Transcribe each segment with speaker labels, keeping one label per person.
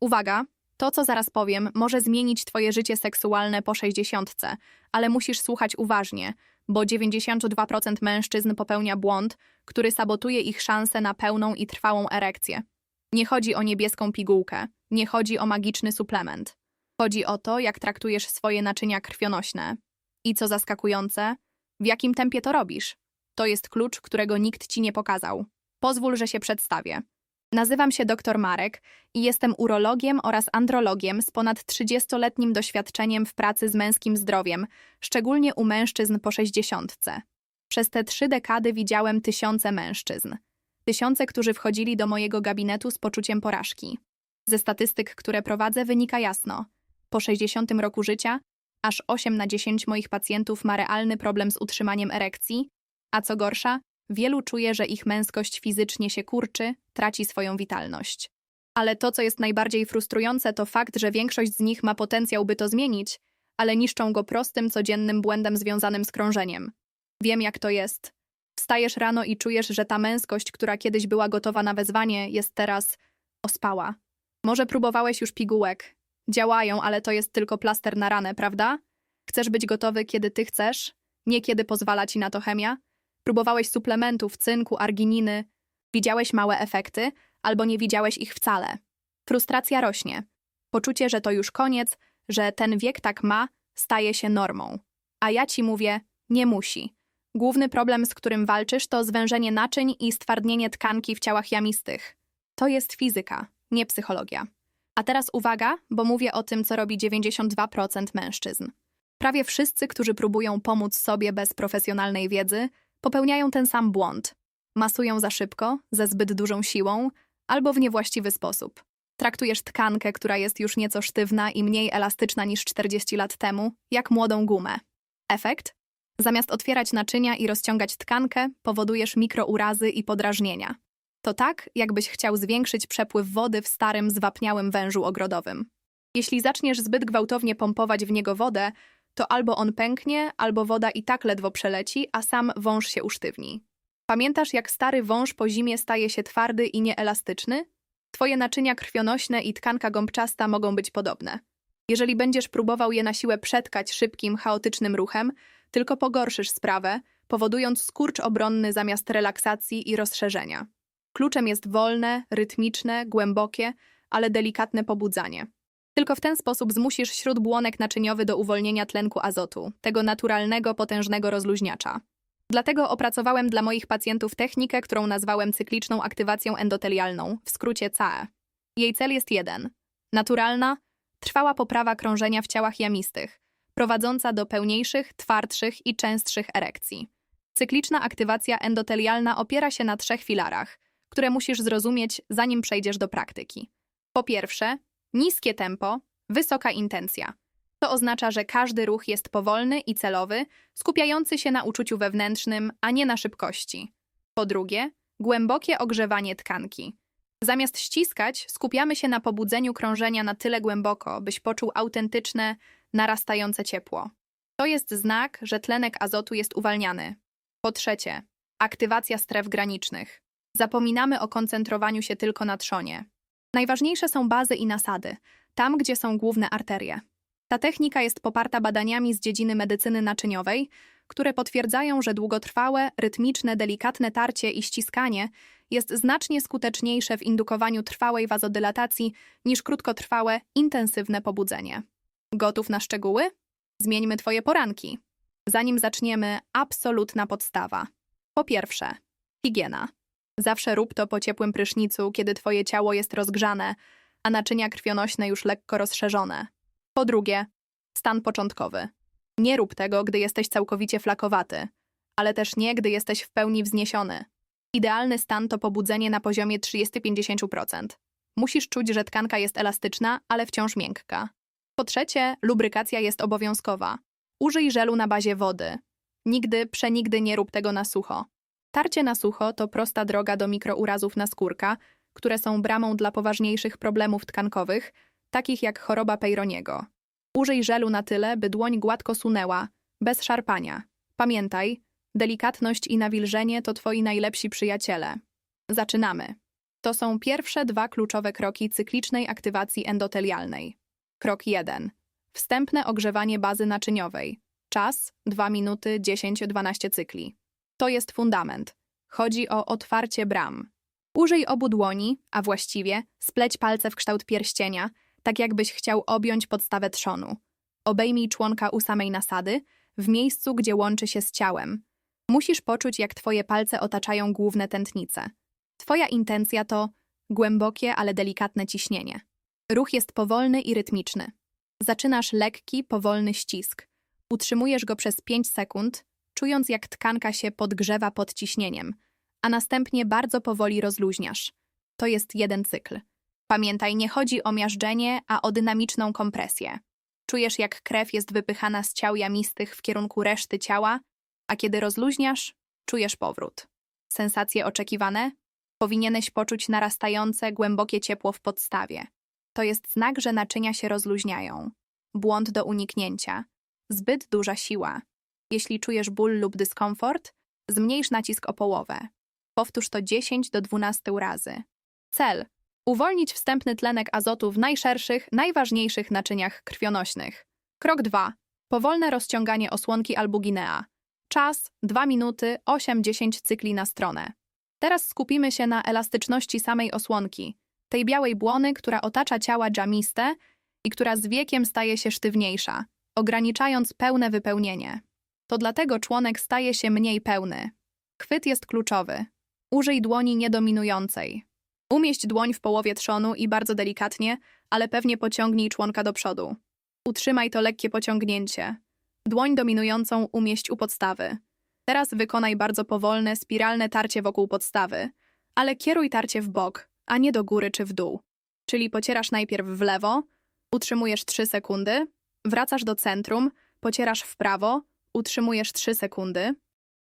Speaker 1: Uwaga, to co zaraz powiem może zmienić twoje życie seksualne po 60, ale musisz słuchać uważnie, bo 92% mężczyzn popełnia błąd, który sabotuje ich szanse na pełną i trwałą erekcję. Nie chodzi o niebieską pigułkę, nie chodzi o magiczny suplement. Chodzi o to, jak traktujesz swoje naczynia krwionośne. I co zaskakujące, w jakim tempie to robisz. To jest klucz, którego nikt ci nie pokazał. Pozwól, że się przedstawię. Nazywam się dr Marek i jestem urologiem oraz andrologiem z ponad 30-letnim doświadczeniem w pracy z męskim zdrowiem, szczególnie u mężczyzn po 60. Przez te trzy dekady widziałem tysiące mężczyzn. Tysiące, którzy wchodzili do mojego gabinetu z poczuciem porażki. Ze statystyk, które prowadzę, wynika jasno. Po 60 roku życia aż 8 na 10 moich pacjentów ma realny problem z utrzymaniem erekcji, a co gorsza, wielu czuje, że ich męskość fizycznie się kurczy, traci swoją witalność. Ale to, co jest najbardziej frustrujące, to fakt, że większość z nich ma potencjał, by to zmienić, ale niszczą go prostym, codziennym błędem związanym z krążeniem. Wiem, jak to jest. Wstajesz rano i czujesz, że ta męskość, która kiedyś była gotowa na wezwanie, jest teraz ospała. Może próbowałeś już pigułek. Działają, ale to jest tylko plaster na ranę, prawda? Chcesz być gotowy, kiedy ty chcesz, nie kiedy pozwala ci na to chemia? Próbowałeś suplementów, cynku, argininy. Widziałeś małe efekty, albo nie widziałeś ich wcale. Frustracja rośnie. Poczucie, że to już koniec, że ten wiek tak ma, staje się normą. A ja ci mówię, nie musi. Główny problem, z którym walczysz, to zwężenie naczyń i stwardnienie tkanki w ciałach jamistych. To jest fizyka, nie psychologia. A teraz uwaga, bo mówię o tym, co robi 92% mężczyzn. Prawie wszyscy, którzy próbują pomóc sobie bez profesjonalnej wiedzy, popełniają ten sam błąd. Masują za szybko, ze zbyt dużą siłą albo w niewłaściwy sposób. Traktujesz tkankę, która jest już nieco sztywna i mniej elastyczna niż 40 lat temu, jak młodą gumę. Efekt? Zamiast otwierać naczynia i rozciągać tkankę, powodujesz mikrourazy i podrażnienia. To tak, jakbyś chciał zwiększyć przepływ wody w starym, zwapniałym wężu ogrodowym. Jeśli zaczniesz zbyt gwałtownie pompować w niego wodę, to albo on pęknie, albo woda i tak ledwo przeleci, a sam wąż się usztywni. Pamiętasz, jak stary wąż po zimie staje się twardy i nieelastyczny? Twoje naczynia krwionośne i tkanka gąbczasta mogą być podobne. Jeżeli będziesz próbował je na siłę przetkać szybkim, chaotycznym ruchem, tylko pogorszysz sprawę, powodując skurcz obronny zamiast relaksacji i rozszerzenia. Kluczem jest wolne, rytmiczne, głębokie, ale delikatne pobudzanie. Tylko w ten sposób zmusisz śródbłonek naczyniowy do uwolnienia tlenku azotu, tego naturalnego, potężnego rozluźniacza. Dlatego opracowałem dla moich pacjentów technikę, którą nazwałem cykliczną aktywacją endotelialną, w skrócie CAE. Jej cel jest jeden: naturalna, trwała poprawa krążenia w ciałach jamistych, prowadząca do pełniejszych, twardszych i częstszych erekcji. Cykliczna aktywacja endotelialna opiera się na trzech filarach, które musisz zrozumieć, zanim przejdziesz do praktyki. Po pierwsze, niskie tempo, wysoka intencja. To oznacza, że każdy ruch jest powolny i celowy, skupiający się na uczuciu wewnętrznym, a nie na szybkości. Po drugie, głębokie ogrzewanie tkanki. Zamiast ściskać, skupiamy się na pobudzeniu krążenia na tyle głęboko, byś poczuł autentyczne, narastające ciepło. To jest znak, że tlenek azotu jest uwalniany. Po trzecie, aktywacja stref granicznych. Zapominamy o koncentrowaniu się tylko na trzonie. Najważniejsze są bazy i nasady, tam gdzie są główne arterie. Ta technika jest poparta badaniami z dziedziny medycyny naczyniowej, które potwierdzają, że długotrwałe, rytmiczne, delikatne tarcie i ściskanie jest znacznie skuteczniejsze w indukowaniu trwałej wazodylatacji niż krótkotrwałe, intensywne pobudzenie. Gotów na szczegóły? Zmieńmy Twoje poranki. Zanim zaczniemy, absolutna podstawa. Po pierwsze, higiena. Zawsze rób to po ciepłym prysznicu, kiedy Twoje ciało jest rozgrzane, a naczynia krwionośne już lekko rozszerzone. Po drugie, stan początkowy. Nie rób tego, gdy jesteś całkowicie flakowaty, ale też nie, gdy jesteś w pełni wzniesiony. Idealny stan to pobudzenie na poziomie 30-50%. Musisz czuć, że tkanka jest elastyczna, ale wciąż miękka. Po trzecie, lubrykacja jest obowiązkowa. Użyj żelu na bazie wody. Nigdy, przenigdy nie rób tego na sucho. Tarcie na sucho to prosta droga do mikrourazów naskórka, które są bramą dla poważniejszych problemów tkankowych, takich jak choroba Peyronieego. Użyj żelu na tyle, by dłoń gładko sunęła, bez szarpania. Pamiętaj, delikatność i nawilżenie to twoi najlepsi przyjaciele. Zaczynamy. To są pierwsze dwa kluczowe kroki cyklicznej aktywacji endotelialnej. Krok 1. Wstępne ogrzewanie bazy naczyniowej. Czas 2 minuty 10-12 cykli. To jest fundament. Chodzi o otwarcie bram. Użyj obu dłoni, a właściwie spleć palce w kształt pierścienia, tak jakbyś chciał objąć podstawę trzonu. Obejmij członka u samej nasady, w miejscu, gdzie łączy się z ciałem. Musisz poczuć, jak twoje palce otaczają główne tętnice. Twoja intencja to głębokie, ale delikatne ciśnienie. Ruch jest powolny i rytmiczny. Zaczynasz lekki, powolny ścisk. Utrzymujesz go przez 5 sekund, czując jak tkanka się podgrzewa pod ciśnieniem, a następnie bardzo powoli rozluźniasz. To jest jeden cykl. Pamiętaj, nie chodzi o miażdżenie, a o dynamiczną kompresję. Czujesz, jak krew jest wypychana z ciał jamistych w kierunku reszty ciała, a kiedy rozluźniasz, czujesz powrót. Sensacje oczekiwane? Powinieneś poczuć narastające, głębokie ciepło w podstawie. To jest znak, że naczynia się rozluźniają. Błąd do uniknięcia. Zbyt duża siła. Jeśli czujesz ból lub dyskomfort, zmniejsz nacisk o połowę. Powtórz to 10 do 12 razy. Cel: uwolnić wstępny tlenek azotu w najszerszych, najważniejszych naczyniach krwionośnych. Krok 2. Powolne rozciąganie osłonki albuginea. Czas 2 minuty 8-10 cykli na stronę. Teraz skupimy się na elastyczności samej osłonki, tej białej błony, która otacza ciała dżamiste i która z wiekiem staje się sztywniejsza, ograniczając pełne wypełnienie. To dlatego członek staje się mniej pełny. Chwyt jest kluczowy. Użyj dłoni niedominującej. Umieść dłoń w połowie trzonu i bardzo delikatnie, ale pewnie pociągnij członka do przodu. Utrzymaj to lekkie pociągnięcie. Dłoń dominującą umieść u podstawy. Teraz wykonaj bardzo powolne, spiralne tarcie wokół podstawy, ale kieruj tarcie w bok, a nie do góry czy w dół. Czyli pocierasz najpierw w lewo, utrzymujesz 3 sekundy, wracasz do centrum, pocierasz w prawo, utrzymujesz 3 sekundy.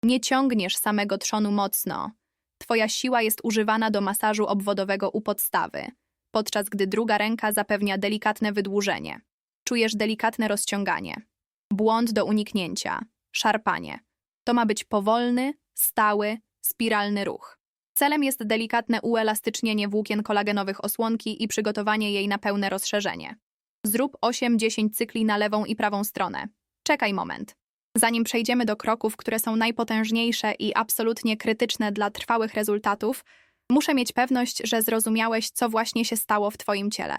Speaker 1: Nie ciągniesz samego trzonu mocno. Twoja siła jest używana do masażu obwodowego u podstawy, podczas gdy druga ręka zapewnia delikatne wydłużenie. Czujesz delikatne rozciąganie. Błąd do uniknięcia. Szarpanie. To ma być powolny, stały, spiralny ruch. Celem jest delikatne uelastycznienie włókien kolagenowych osłonki i przygotowanie jej na pełne rozszerzenie. Zrób 8-10 cykli na lewą i prawą stronę. Czekaj moment. Zanim przejdziemy do kroków, które są najpotężniejsze i absolutnie krytyczne dla trwałych rezultatów, muszę mieć pewność, że zrozumiałeś, co właśnie się stało w Twoim ciele.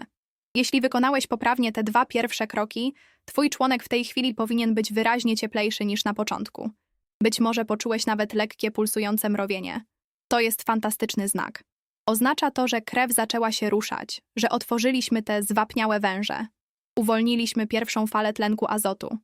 Speaker 1: Jeśli wykonałeś poprawnie te dwa pierwsze kroki, Twój członek w tej chwili powinien być wyraźnie cieplejszy niż na początku. Być może poczułeś nawet lekkie pulsujące mrowienie. To jest fantastyczny znak. Oznacza to, że krew zaczęła się ruszać, że otworzyliśmy te zwapniałe węże. Uwolniliśmy pierwszą falę tlenku azotu.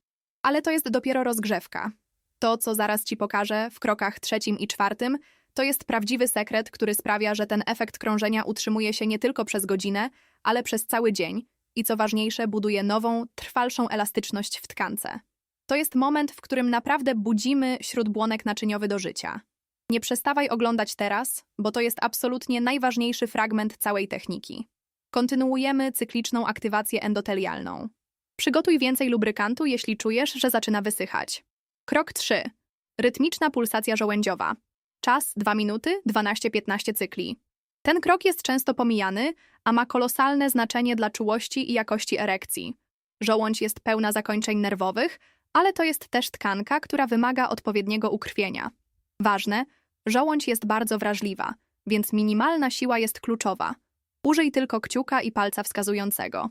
Speaker 1: Ale to jest dopiero rozgrzewka. To, co zaraz ci pokażę w krokach trzecim i czwartym, to jest prawdziwy sekret, który sprawia, że ten efekt krążenia utrzymuje się nie tylko przez godzinę, ale przez cały dzień i co ważniejsze, buduje nową, trwalszą elastyczność w tkance. To jest moment, w którym naprawdę budzimy śródbłonek naczyniowy do życia. Nie przestawaj oglądać teraz, bo to jest absolutnie najważniejszy fragment całej techniki. Kontynuujemy cykliczną aktywację endotelialną. Przygotuj więcej lubrykantu, jeśli czujesz, że zaczyna wysychać. Krok 3. Rytmiczna pulsacja żołędziowa. Czas 2 minuty 12-15 cykli. Ten krok jest często pomijany, a ma kolosalne znaczenie dla czułości i jakości erekcji. Żołądź jest pełna zakończeń nerwowych, ale to jest też tkanka, która wymaga odpowiedniego ukrwienia. Ważne, żołądź jest bardzo wrażliwa, więc minimalna siła jest kluczowa. Użyj tylko kciuka i palca wskazującego.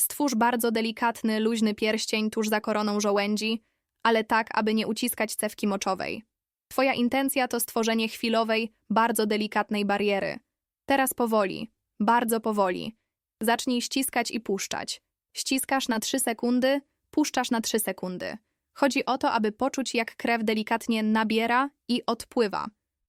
Speaker 1: Stwórz bardzo delikatny, luźny pierścień tuż za koroną żołędzi, ale tak, aby nie uciskać cewki moczowej. Twoja intencja to stworzenie chwilowej, bardzo delikatnej bariery. Teraz powoli, bardzo powoli. Zacznij ściskać i puszczać. Ściskasz na 3 sekundy, puszczasz na 3 sekundy. Chodzi o to, aby poczuć, jak krew delikatnie nabiera i odpływa.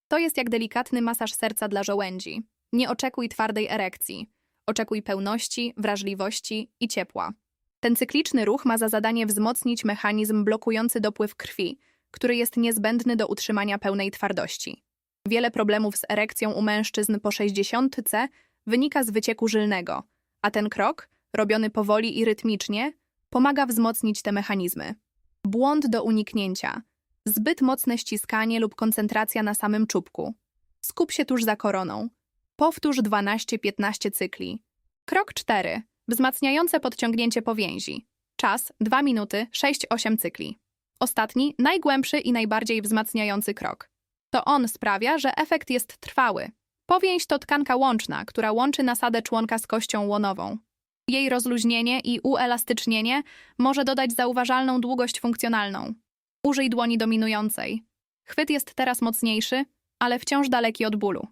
Speaker 1: To jest jak delikatny masaż serca dla żołędzi. Nie oczekuj twardej erekcji. Oczekuj pełności, wrażliwości i ciepła. Ten cykliczny ruch ma za zadanie wzmocnić mechanizm blokujący dopływ krwi, który jest niezbędny do utrzymania pełnej twardości. Wiele problemów z erekcją u mężczyzn po 60 wynika z wycieku żylnego, a ten krok, robiony powoli i rytmicznie, pomaga wzmocnić te mechanizmy. Błąd do uniknięcia. Zbyt mocne ściskanie lub koncentracja na samym czubku. Skup się tuż za koroną. Powtórz 12-15 cykli. Krok 4. Wzmacniające podciągnięcie powięzi. Czas 2 minuty 6-8 cykli. Ostatni, najgłębszy i najbardziej wzmacniający krok. To on sprawia, że efekt jest trwały. Powięź to tkanka łączna, która łączy nasadę członka z kością łonową. Jej rozluźnienie i uelastycznienie może dodać zauważalną długość funkcjonalną. Użyj dłoni dominującej. Chwyt jest teraz mocniejszy, ale wciąż daleki od bólu.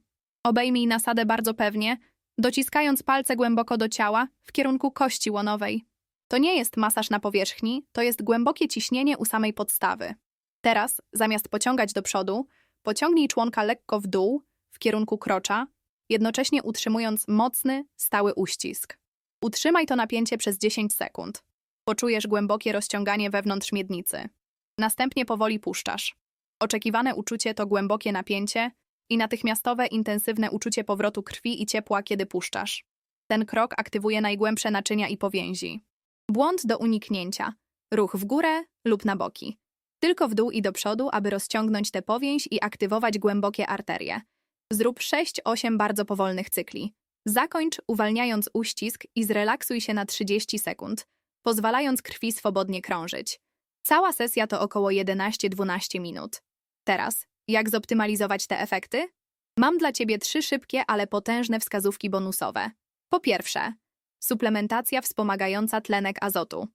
Speaker 1: Obejmij nasadę bardzo pewnie, dociskając palce głęboko do ciała w kierunku kości łonowej. To nie jest masaż na powierzchni, to jest głębokie ciśnienie u samej podstawy. Teraz, zamiast pociągać do przodu, pociągnij członka lekko w dół, w kierunku krocza, jednocześnie utrzymując mocny, stały uścisk. Utrzymaj to napięcie przez 10 sekund. Poczujesz głębokie rozciąganie wewnątrz miednicy. Następnie powoli puszczasz. Oczekiwane uczucie to głębokie napięcie i natychmiastowe, intensywne uczucie powrotu krwi i ciepła, kiedy puszczasz. Ten krok aktywuje najgłębsze naczynia i powięzi. Błąd do uniknięcia. Ruch w górę lub na boki. Tylko w dół i do przodu, aby rozciągnąć tę powięź i aktywować głębokie arterie. Zrób 6-8 bardzo powolnych cykli. Zakończ uwalniając uścisk i zrelaksuj się na 30 sekund, pozwalając krwi swobodnie krążyć. Cała sesja to około 11-12 minut. Teraz, jak zoptymalizować te efekty? Mam dla Ciebie trzy szybkie, ale potężne wskazówki bonusowe. Po pierwsze, suplementacja wspomagająca tlenek azotu.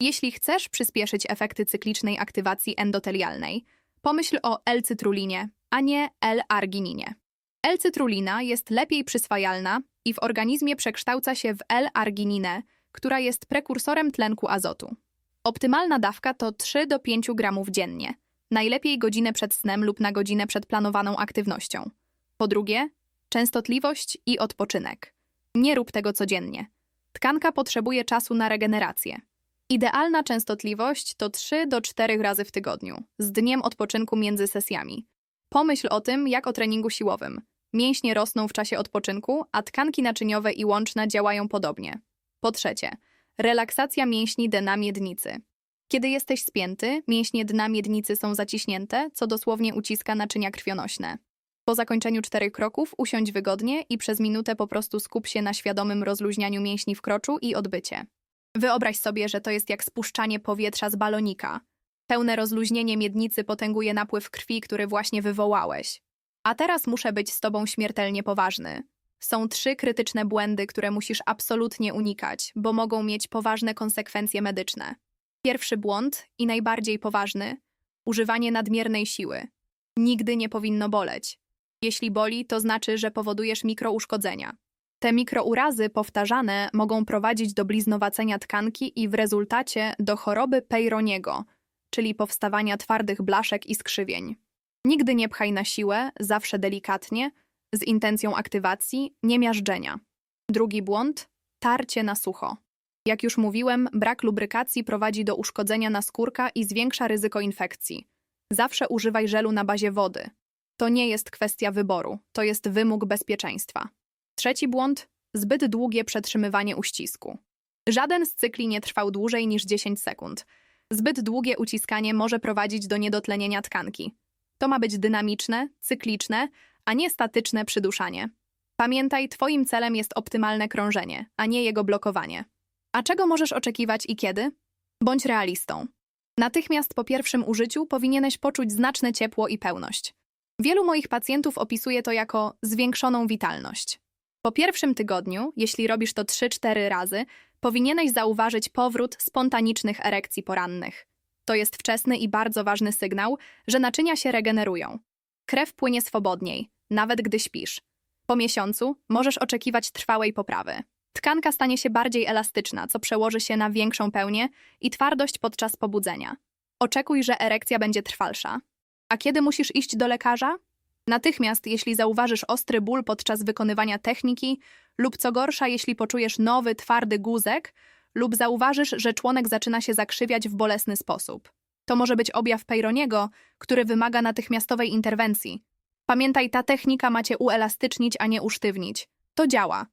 Speaker 1: Jeśli chcesz przyspieszyć efekty cyklicznej aktywacji endotelialnej, pomyśl o L-cytrulinie, a nie L-argininie. L-cytrulina jest lepiej przyswajalna i w organizmie przekształca się w L-argininę, która jest prekursorem tlenku azotu. Optymalna dawka to 3 do 5 gramów dziennie, najlepiej godzinę przed snem lub na godzinę przed planowaną aktywnością. Po drugie, częstotliwość i odpoczynek. Nie rób tego codziennie. Tkanka potrzebuje czasu na regenerację. Idealna częstotliwość to 3 do 4 razy w tygodniu, z dniem odpoczynku między sesjami. Pomyśl o tym jak o treningu siłowym. Mięśnie rosną w czasie odpoczynku, a tkanki naczyniowe i łączne działają podobnie. Po trzecie, relaksacja mięśni dna miednicy. Kiedy jesteś spięty, mięśnie dna miednicy są zaciśnięte, co dosłownie uciska naczynia krwionośne. Po zakończeniu czterech kroków usiądź wygodnie i przez minutę po prostu skup się na świadomym rozluźnianiu mięśni w kroczu i odbycie. Wyobraź sobie, że to jest jak spuszczanie powietrza z balonika. Pełne rozluźnienie miednicy potęguje napływ krwi, który właśnie wywołałeś. A teraz muszę być z tobą śmiertelnie poważny. Są trzy krytyczne błędy, które musisz absolutnie unikać, bo mogą mieć poważne konsekwencje medyczne. Pierwszy błąd i najbardziej poważny używanie nadmiernej siły. Nigdy nie powinno boleć. Jeśli boli, to znaczy, że powodujesz mikrouszkodzenia. Te mikrourazy powtarzane mogą prowadzić do bliznowacenia tkanki i w rezultacie do choroby Peyronie'ego, czyli powstawania twardych blaszek i skrzywień. Nigdy nie pchaj na siłę, zawsze delikatnie, z intencją aktywacji, nie miażdżenia. Drugi błąd tarcie na sucho. Jak już mówiłem, brak lubrykacji prowadzi do uszkodzenia naskórka i zwiększa ryzyko infekcji. Zawsze używaj żelu na bazie wody. To nie jest kwestia wyboru, to jest wymóg bezpieczeństwa. Trzeci błąd zbyt długie przetrzymywanie uścisku. Żaden z cykli nie trwał dłużej niż 10 sekund. Zbyt długie uciskanie może prowadzić do niedotlenienia tkanki. To ma być dynamiczne, cykliczne, a nie statyczne przyduszanie. Pamiętaj, Twoim celem jest optymalne krążenie, a nie jego blokowanie. A czego możesz oczekiwać i kiedy? Bądź realistą. Natychmiast po pierwszym użyciu powinieneś poczuć znaczne ciepło i pełność. Wielu moich pacjentów opisuje to jako zwiększoną witalność. Po pierwszym tygodniu, jeśli robisz to 3-4 razy, powinieneś zauważyć powrót spontanicznych erekcji porannych. To jest wczesny i bardzo ważny sygnał, że naczynia się regenerują. Krew płynie swobodniej, nawet gdy śpisz. Po miesiącu możesz oczekiwać trwałej poprawy. Tkanka stanie się bardziej elastyczna, co przełoży się na większą pełnię i twardość podczas pobudzenia. Oczekuj, że erekcja będzie trwalsza. A kiedy musisz iść do lekarza? Natychmiast, jeśli zauważysz ostry ból podczas wykonywania techniki, lub co gorsza, jeśli poczujesz nowy, twardy guzek, lub zauważysz, że członek zaczyna się zakrzywiać w bolesny sposób. To może być objaw Peyronie'ego, który wymaga natychmiastowej interwencji. Pamiętaj, ta technika macie uelastycznić, a nie usztywnić. To działa.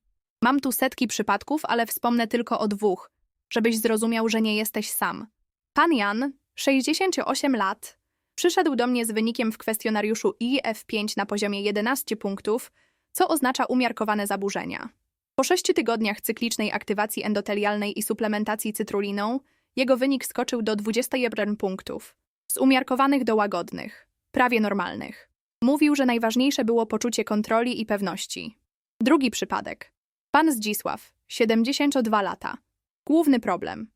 Speaker 1: Mam tu setki przypadków, ale wspomnę tylko o dwóch, żebyś zrozumiał, że nie jesteś sam. Pan Jan, 68 lat, przyszedł do mnie z wynikiem w kwestionariuszu IF5 na poziomie 11 punktów, co oznacza umiarkowane zaburzenia. Po sześciu tygodniach cyklicznej aktywacji endotelialnej i suplementacji cytruliną, jego wynik skoczył do 21 punktów, z umiarkowanych do łagodnych, prawie normalnych. Mówił, że najważniejsze było poczucie kontroli i pewności. Drugi przypadek. Pan Zdzisław, 72 lata. Główny problem.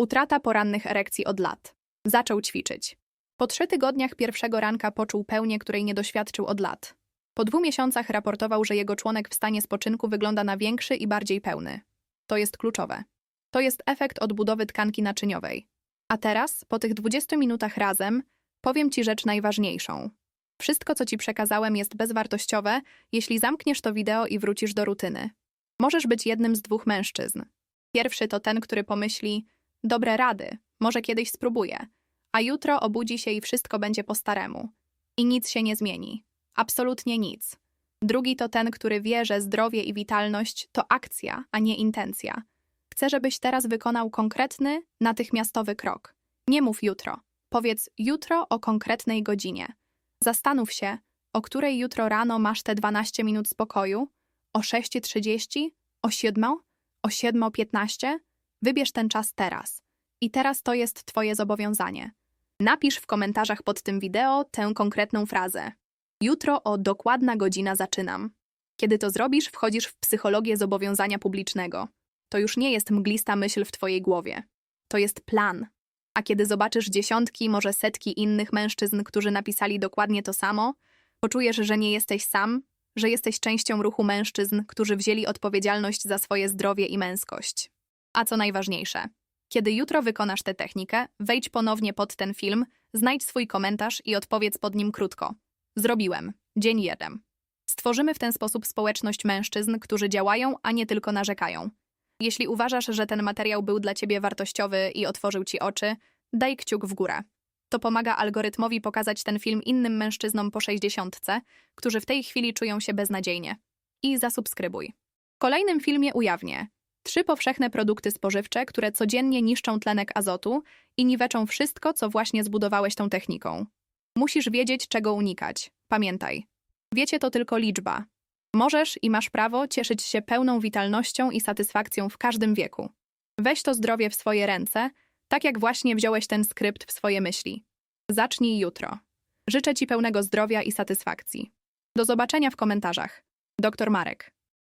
Speaker 1: Utrata porannych erekcji od lat. Zaczął ćwiczyć. Po trzech tygodniach pierwszego ranka poczuł pełnię, której nie doświadczył od lat. Po dwóch miesiącach raportował, że jego członek w stanie spoczynku wygląda na większy i bardziej pełny. To jest kluczowe. To jest efekt odbudowy tkanki naczyniowej. A teraz, po tych 20 minutach razem, powiem Ci rzecz najważniejszą. Wszystko, co Ci przekazałem, jest bezwartościowe, jeśli zamkniesz to wideo i wrócisz do rutyny. Możesz być jednym z dwóch mężczyzn. Pierwszy to ten, który pomyśli: Dobre rady, może kiedyś spróbuję, a jutro obudzi się i wszystko będzie po staremu. I nic się nie zmieni. Absolutnie nic. Drugi to ten, który wie, że zdrowie i witalność to akcja, a nie intencja. Chcę, żebyś teraz wykonał konkretny, natychmiastowy krok. Nie mów jutro. Powiedz jutro o konkretnej godzinie. Zastanów się, o której jutro rano masz te 12 minut spokoju? O 6.30? O 7? O 7.15? Wybierz ten czas teraz. I teraz to jest Twoje zobowiązanie. Napisz w komentarzach pod tym wideo tę konkretną frazę. Jutro o dokładna godzina zaczynam. Kiedy to zrobisz, wchodzisz w psychologię zobowiązania publicznego. To już nie jest mglista myśl w Twojej głowie. To jest plan. A kiedy zobaczysz dziesiątki, może setki innych mężczyzn, którzy napisali dokładnie to samo, poczujesz, że nie jesteś sam, że jesteś częścią ruchu mężczyzn, którzy wzięli odpowiedzialność za swoje zdrowie i męskość. A co najważniejsze, kiedy jutro wykonasz tę technikę, wejdź ponownie pod ten film, znajdź swój komentarz i odpowiedz pod nim krótko. Zrobiłem. Dzień jeden. Stworzymy w ten sposób społeczność mężczyzn, którzy działają, a nie tylko narzekają. Jeśli uważasz, że ten materiał był dla ciebie wartościowy i otworzył ci oczy, daj kciuk w górę. To pomaga algorytmowi pokazać ten film innym mężczyznom po 60, którzy w tej chwili czują się beznadziejnie. I zasubskrybuj. W kolejnym filmie ujawnię trzy powszechne produkty spożywcze, które codziennie niszczą tlenek azotu i niweczą wszystko, co właśnie zbudowałeś tą techniką. Musisz wiedzieć, czego unikać. Pamiętaj. Wiecie to tylko liczba. Możesz i masz prawo cieszyć się pełną witalnością i satysfakcją w każdym wieku. Weź to zdrowie w swoje ręce, tak jak właśnie wziąłeś ten skrypt w swoje myśli. Zacznij jutro. Życzę Ci pełnego zdrowia i satysfakcji. Do zobaczenia w komentarzach. Dr Marek.